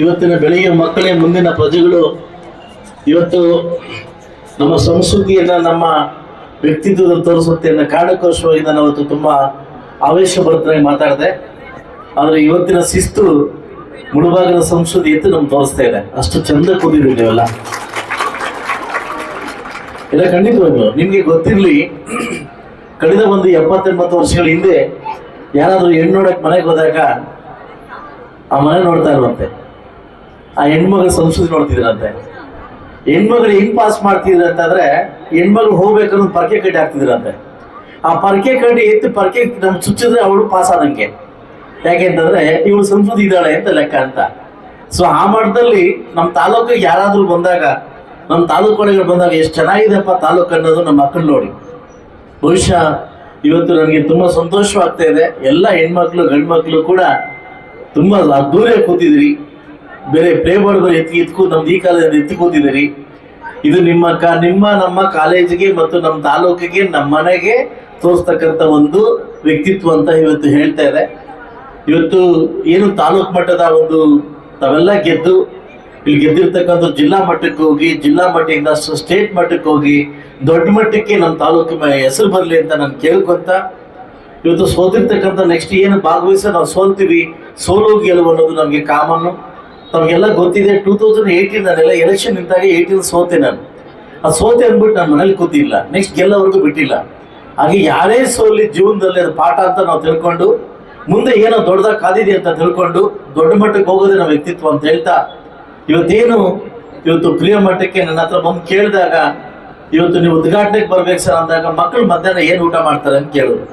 ಇವತ್ತಿನ ಬೆಳೆಯುವ ಮಕ್ಕಳೇ ಮುಂದಿನ ಪ್ರಜೆಗಳು, ಇವತ್ತು ನಮ್ಮ ಸಂಸ್ಕೃತಿಯನ್ನು, ನಮ್ಮ ವ್ಯಕ್ತಿತ್ವದ ತೋರಿಸುತ್ತೆ ಅನ್ನೋ ಕಾರಣಕ್ಕೋಸ್ಕರವಾಗಿ ನಾನು ಅವತ್ತು ತುಂಬಾ ಆವೇಶಭರಿತನಾಗಿ ಮಾತಾಡಿದೆ. ಆದರೆ ಇವತ್ತಿನ ಶಿಸ್ತು ಮುಳುಬಾಗಿನ ಸಂಸ್ಕೃತಿ ಎತ್ತು ನಮ್ಗೆ ತೋರಿಸ್ತಾ ಇದೆ. ಅಷ್ಟು ಚಂದ ಕೂತಿದ್ದೀವಿ ನೀವೆಲ್ಲ. ಇಲ್ಲ ಖಂಡಿತವಾಗ್ಲು ನಿಮಗೆ ಗೊತ್ತಿರಲಿ, ಕಳೆದ ಒಂದು ಎಪ್ಪತ್ತೆಂಬತ್ತು ವರ್ಷಗಳ ಹಿಂದೆ ಯಾರಾದರೂ ಹೆಣ್ಣು ನೋಡಕ್ಕೆ ಮನೆಗೆ ಹೋದಾಗ ಆ ಮನೆ ನೋಡ್ತಾ ಇರುವಂತೆ. ಆ ಹೆಣ್ಮಗಳು ಸಂಸ್ಕೃತಿ ನೋಡ್ತಿದ್ರಂತೆ. ಹೆಣ್ಮಗಳು ಹೆಂಗ್ ಪಾಸ್ ಮಾಡ್ತಿದ್ರು ಅಂತಂದ್ರೆ ಹೆಣ್ಮಗಳು ಹೋಗ್ಬೇಕನ್ನೋ ಪರ್ಕೆ ಕಟ್ಟಿ ಹಾಕ್ತಿದ್ರಂತೆ. ಆ ಪರಕೆ ಕಟ್ಟಿ ಎತ್ತು ಪರ್ಕೆ ನಮ್ ಚುಚ್ಚಿದ್ರೆ ಅವಳು ಪಾಸ್ ಆದಂಗೆ. ಯಾಕೆಂತಂದ್ರೆ ಇವಳು ಸಂಸ್ಕೃತಿ ಇದ್ದಾಳೆ ಅಂತ ಲೆಕ್ಕ ಅಂತ. ಸೊ ಆ ಮಟ್ಟದಲ್ಲಿ ನಮ್ಮ ತಾಲೂಕಿಗೆ ಯಾರಾದ್ರೂ ಬಂದಾಗ ನಮ್ಮ ತಾಲೂಕು ಒಳಗೆ ಬಂದಾಗ ಎಷ್ಟು ಚೆನ್ನಾಗಿದೆಪ್ಪ ತಾಲೂಕು ಅನ್ನೋದು ನಮ್ಮ ಮಕ್ಕಳು ನೋಡಿ. ಬಹುಶಃ ಇವತ್ತು ನನಗೆ ತುಂಬಾ ಸಂತೋಷವಾಗ್ತಾ ಇದೆ. ಎಲ್ಲ ಹೆಣ್ಮಕ್ಳು, ಗಂಡ್ಮಕ್ಳು ಕೂಡ ತುಂಬಾ ಅದ್ದೂರಿಯಾಗಿ ಕೂತಿದ್ರಿ. ಬೇರೆ ಪ್ಲೇ ಬೋರ್ಡ್ಗಳು ಎತ್ತಿ ಎತ್ಕೂ ನಮ್ದು ಈ ಕಾಲದಲ್ಲಿ ಎತ್ತಿ ಕೂತಿದ್ದೀರಿ. ಇದು ನಿಮ್ಮ ಕ ನಿಮ್ಮ ನಮ್ಮ ಕಾಲೇಜಿಗೆ ಮತ್ತು ನಮ್ಮ ತಾಲೂಕಿಗೆ, ನಮ್ಮ ಮನೆಗೆ ತೋರಿಸ್ತಕ್ಕಂಥ ಒಂದು ವ್ಯಕ್ತಿತ್ವ ಅಂತ ಇವತ್ತು ಹೇಳ್ತಾ ಇದೆ. ಇವತ್ತು ಏನು ತಾಲೂಕು ಮಟ್ಟದ ಒಂದು ತಾವೆಲ್ಲ ಗೆದ್ದು, ಇಲ್ಲಿ ಗೆದ್ದಿರ್ತಕ್ಕಂಥ ಜಿಲ್ಲಾ ಮಟ್ಟಕ್ಕೆ ಹೋಗಿ, ಜಿಲ್ಲಾ ಮಟ್ಟದಿಂದ ಸ್ಟೇಟ್ ಮಟ್ಟಕ್ಕೆ ಹೋಗಿ, ದೊಡ್ಡ ಮಟ್ಟಕ್ಕೆ ನಮ್ಮ ತಾಲೂಕು ಹೆಸರು ಬರಲಿ ಅಂತ ನಾನು ಕೇಳ್ಕೊಂತ, ಇವತ್ತು ಸೋತಿರ್ತಕ್ಕಂಥ ನೆಕ್ಸ್ಟ್ ಏನು ಭಾಗವಹಿಸ ನಾವು ಸೋಲ್ತೀವಿ. ಸೋಲು ಗೆಲುವು ಅನ್ನೋದು ನಮಗೆ ಕಾಮನ್ನು. ನಮಗೆಲ್ಲ ಗೊತ್ತಿದೆ ಟೂ ತೌಸಂಡ್ ಏಯ್ಟೀನ್ ನಾನೆಲ್ಲ ಎಲೆಕ್ಷನ್ ನಿಂತಾಗ ಏಯ್ಟೀನ್ ಸೋತೆ ನಾನು. ಆ ಸೋತೆ ಅಂದ್ಬಿಟ್ಟು ನಾನು ಮನೇಲಿ ಕೂತಿಲ್ಲ. ನೆಕ್ಸ್ಟ್ ಗೆಲ್ಲವರೆಗೂ ಬಿಟ್ಟಿಲ್ಲ. ಹಾಗೆ ಯಾರೇ ಸೋಲಿ ಜೀವನದಲ್ಲಿ ಅದು ಪಾಠ ಅಂತ ನಾವು ತಿಳ್ಕೊಂಡು, ಮುಂದೆ ಏನೋ ದೊಡ್ಡದಾಗ ಕಾದಿದೆ ಅಂತ ತಿಳ್ಕೊಂಡು, ದೊಡ್ಡ ಮಟ್ಟಕ್ಕೆ ಹೋಗೋದೇ ನಮ್ಮ ವ್ಯಕ್ತಿತ್ವ ಅಂತ ಹೇಳ್ತಾ, ಇವತ್ತೇನು, ಇವತ್ತು ಪ್ರಿಯ ಮಟ್ಟಕ್ಕೆ ನನ್ನ ಹತ್ರ ಬಂದು ಕೇಳಿದಾಗ, ಇವತ್ತು ನೀವು ಉದ್ಘಾಟನೆಗೆ ಬರ್ಬೇಕು ಸರ್ ಅಂದಾಗ ಮಕ್ಕಳು ಮಧ್ಯಾಹ್ನ ಏನು ಊಟ ಮಾಡ್ತಾರೆ ಅಂತ ಕೇಳಿದ್ರು.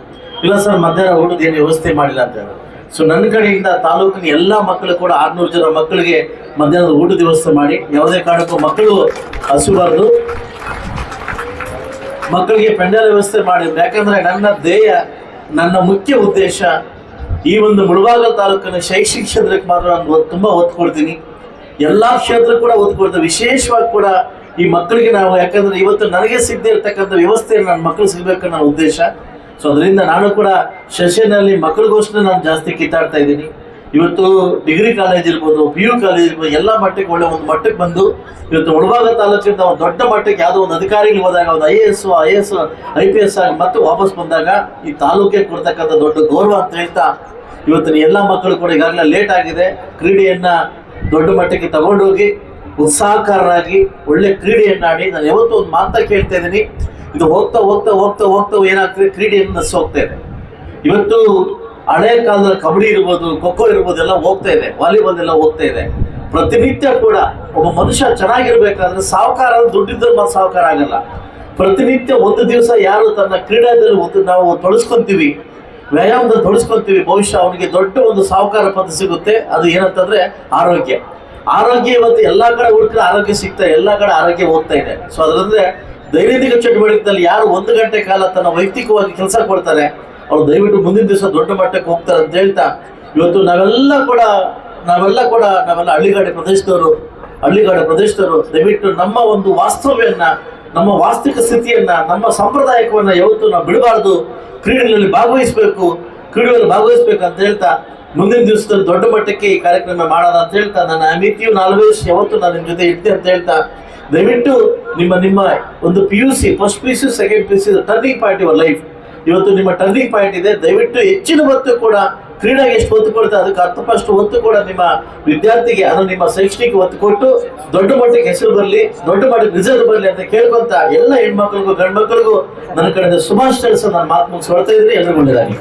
ಇಲ್ಲ ಸರ್, ಮಧ್ಯಾಹ್ನ ಊಟದ ಏನು ವ್ಯವಸ್ಥೆ ಮಾಡಿಲ್ಲ ಅಂತ ಹೇಳಿದ್ರು ಸೊ ನನ್ನ ಕಡೆಯಿಂದ ತಾಲೂಕಿನ ಎಲ್ಲ ಮಕ್ಕಳು ಕೂಡ ಆರ್ನೂರು ಜನ ಮಕ್ಕಳಿಗೆ ಮಧ್ಯಾಹ್ನದ ಊಟದ ವ್ಯವಸ್ಥೆ ಮಾಡಿ, ಯಾವುದೇ ಕಾರಣಕ್ಕೂ ಮಕ್ಕಳು ಹಸುಬಾರ್ದು. ಮಕ್ಕಳಿಗೆ ಪೆಂಡಲ್ ವ್ಯವಸ್ಥೆ ಮಾಡಿದ್ರು, ಯಾಕಂದರೆ ನನ್ನ ಧ್ಯೇಯ, ನನ್ನ ಮುಖ್ಯ ಉದ್ದೇಶ ಈ ಒಂದು ಮುಳುಬಾಗ ತಾಲೂಕಿನ ಶೈಕ್ಷಣಿಕ ಕ್ಷೇತ್ರಕ್ಕೆ ಮಾತ್ರ ನಾನು ತುಂಬ ಒತ್ತು ಕೊಡ್ತೀನಿ ಎಲ್ಲಾ ಕ್ಷೇತ್ರ ಕೂಡ ಒತ್ತು ಕೊಡ್ತೀನಿ ವಿಶೇಷವಾಗಿ ಕೂಡ ಈ ಮಕ್ಕಳಿಗೆ ನಾವು, ಯಾಕಂದ್ರೆ ಇವತ್ತು ನನಗೆ ಸಿದ್ಧ ಇರ್ತಕ್ಕಂಥ ವ್ಯವಸ್ಥೆ ನನ್ನ ಮಕ್ಕಳು ಸಿಗ್ಬೇಕು ಉದ್ದೇಶ. ಸೊ ಅದರಿಂದ ನಾನು ಕೂಡ ಸೆಷನ್ನಲ್ಲಿ ಮಕ್ಕಳಿಗೋಸ್ಕರ ನಾನು ಜಾಸ್ತಿ ಕಿತ್ತಾಡ್ತಾ ಇದ್ದೀನಿ. ಇವತ್ತು ಡಿಗ್ರಿ ಕಾಲೇಜ್ ಇರ್ಬೋದು ಪಿ ಯು ಕಾಲೇಜ್ ಇರ್ಬೋದು, ಎಲ್ಲ ಮಟ್ಟಕ್ಕೆ ಒಳ್ಳೆ ಒಂದು ಮಟ್ಟಕ್ಕೆ ಬಂದು ಇವತ್ತು ಮುಳಬಾಗ ತಾಲೂಕಿನ ಒಂದು ದೊಡ್ಡ ಮಟ್ಟಕ್ಕೆ ಯಾವುದೋ ಒಂದು ಅಧಿಕಾರಿಗಳು ಹೋದಾಗ, ಒಂದು I A S I S I P S ಆಗಿ ಮತ್ತೆ ವಾಪಸ್ ಬಂದಾಗ ಈ ತಾಲೂಕಿಗೆ ಕೊಡ್ತಕ್ಕಂಥ ದೊಡ್ಡ ಗೌರವ ಅಂತ ಹೇಳ್ತಾ ಇವತ್ತಿನ ಎಲ್ಲ ಮಕ್ಕಳು ಕೂಡ ಈಗಾಗಲೇ ಲೇಟ್ ಆಗಿದೆ. ಕ್ರೀಡೆಯನ್ನ ದೊಡ್ಡ ಮಟ್ಟಕ್ಕೆ ತಗೊಂಡೋಗಿ, ಉತ್ಸಾಹಕಾರರಾಗಿ, ಒಳ್ಳೆ ಕ್ರೀಡೆಯನ್ನಾಡಿ, ನಾನು ಯಾವತ್ತೂ ಒಂದು ಮಾತಾ ಕೇಳ್ತಾ ಇದ್ದೀನಿ. ಇದು ಹೋಗ್ತಾ ಹೋಗ್ತಾ ಹೋಗ್ತಾ ಹೋಗ್ತಾ ಏನಾಗ್ತದೆ ಕ್ರೀಡೆಯನ್ನು ನಷ್ಟ ಹೋಗ್ತಾ ಇದೆ. ಇವತ್ತು ಹಳೆ ಕಾಲದಲ್ಲಿ ಕಬಡ್ಡಿ ಇರ್ಬೋದು, ಖೋಖೋ ಇರ್ಬೋದು ಎಲ್ಲ ಹೋಗ್ತಾ ಇದೆ, ವಾಲಿಬಾಲ್ ಎಲ್ಲ ಹೋಗ್ತಾ ಇದೆ. ಪ್ರತಿನಿತ್ಯ ಕೂಡ ಒಬ್ಬ ಮನುಷ್ಯ ಚೆನ್ನಾಗಿರ್ಬೇಕಾದ್ರೆ ಸಾಹುಕಾರ ದುಡ್ಡಿದ್ದರೆ ಮತ್ತೆ ಸಾಹುಕಾರ ಆಗಲ್ಲ. ಪ್ರತಿನಿತ್ಯ ಒಂದು ದಿವಸ ಯಾರು ತನ್ನ ಕ್ರೀಡಾದಲ್ಲಿ ಒಂದು ನಾವು ತೊಡಸ್ಕೊಂತೀವಿ ವ್ಯಾಯಾಮದ ತೊಡಸ್ಕೊಂತೀವಿ ಬಹುಶಃ ಅವನಿಗೆ ದೊಡ್ಡ ಒಂದು ಸಾಹುಕಾರ ಪದ ಸಿಗುತ್ತೆ. ಅದು ಏನಂತಂದ್ರೆ ಆರೋಗ್ಯ. ಆರೋಗ್ಯ ಇವತ್ತು ಎಲ್ಲ ಕಡೆ ಹುಡುಕಿದ್ರೆ ಆರೋಗ್ಯ ಸಿಗ್ತಾ, ಎಲ್ಲ ಕಡೆ ಆರೋಗ್ಯ ಹೋಗ್ತಾ ಇದೆ. ಸೊ ಅದರಂದ್ರೆ ದೈನಂದಿನ ಚಟುವಟಿಕೆಯಲ್ಲಿ ಯಾರು ಒಂದು ಗಂಟೆ ಕಾಲ ತನ್ನ ವೈಯಕ್ತಿಕವಾಗಿ ಕೆಲಸ ಕೊಡ್ತಾರೆ, ಅವ್ರು ದಯವಿಟ್ಟು ಮುಂದಿನ ದಿವಸ ದೊಡ್ಡ ಮಟ್ಟಕ್ಕೆ ಹೋಗ್ತಾರೆ ಅಂತ ಹೇಳ್ತಾ, ಇವತ್ತು ನಾವೆಲ್ಲ ಕೂಡ ನಾವೆಲ್ಲ ಕೂಡ, ನಾವೆಲ್ಲ ಹಳ್ಳಿಗಾಡೆ ಪ್ರದೇಶದವರು ಹಳ್ಳಿಗಾಡೆ ಪ್ರದೇಶದವರು, ದಯವಿಟ್ಟು ನಮ್ಮ ಒಂದು ವಾಸ್ತವ್ಯನ್ನ, ನಮ್ಮ ವಾಸ್ತವಿಕ ಸ್ಥಿತಿಯನ್ನ, ನಮ್ಮ ಸಂಪ್ರದಾಯಕವನ್ನ ಯಾವತ್ತು ನಾವು ಬಿಡಬಾರ್ದು, ಕ್ರೀಡೆಗಳಲ್ಲಿ ಭಾಗವಹಿಸಬೇಕು ಕ್ರೀಡೆಗಳಲ್ಲಿ ಭಾಗವಹಿಸಬೇಕು ಅಂತ ಹೇಳ್ತಾ, ಮುಂದಿನ ದಿವಸದಲ್ಲಿ ದೊಡ್ಡ ಮಟ್ಟಕ್ಕೆ ಈ ಕಾರ್ಯಕ್ರಮ ಮಾಡೋಣ ಅಂತ ಹೇಳ್ತಾ, ನನ್ನ ಅಮಿತಿಯು ನಾಲ್ವೇಶ್ ಯಾವತ್ತು ನಾನು ನಿಮ್ಮ ಜೊತೆ ಇರ್ತೇನೆ ಅಂತ ಹೇಳ್ತಾ ದಯವಿಟ್ಟು ನಿಮ್ಮ ನಿಮ್ಮ ಒಂದು P U C first P U C second P U C turning point your life ಇವತ್ತು ನಿಮ್ಮ ಟರ್ನಿಂಗ್ ಪಾಯಿಂಟ್ ಇದೆ. ದಯವಿಟ್ಟು ಹೆಚ್ಚಿನ ಹೊತ್ತು ಕೂಡ ಕ್ರೀಡೆಗೆ ಎಷ್ಟು ಒತ್ತು ಕೊಡುತ್ತೆ, ಅದಕ್ಕೆ ಅರ್ಥಪಷ್ಟು ಒತ್ತು ಕೂಡ ನಿಮ್ಮ ವಿದ್ಯಾರ್ಥಿಗೆ ಅದು ನಿಮ್ಮ ಶೈಕ್ಷಣಿಕ ಒತ್ತು ಕೊಟ್ಟು ದೊಡ್ಡ ಮಟ್ಟಕ್ಕೆ ಹೆಸರು ಬರಲಿ, ದೊಡ್ಡ ಮಟ್ಟಕ್ಕೆ ರಿಸಲ್ಟ್ ಬರಲಿ ಅಂತ ಕೇಳ್ಕೊಂತ ಎಲ್ಲ ಹೆಣ್ಮಕ್ಳಿಗೂ ಗಂಡು ಮಕ್ಕಳಿಗೂ ನನ್ನ ಕಡೆಯಿಂದ ಶುಭಾಶಯ ನಾನು ಮಾತು ಮುಗಿಸಿ ಇದ್ರೆ ಎಲ್ಲರೂ ಒಳ್ಳೆಯದಾಗಿ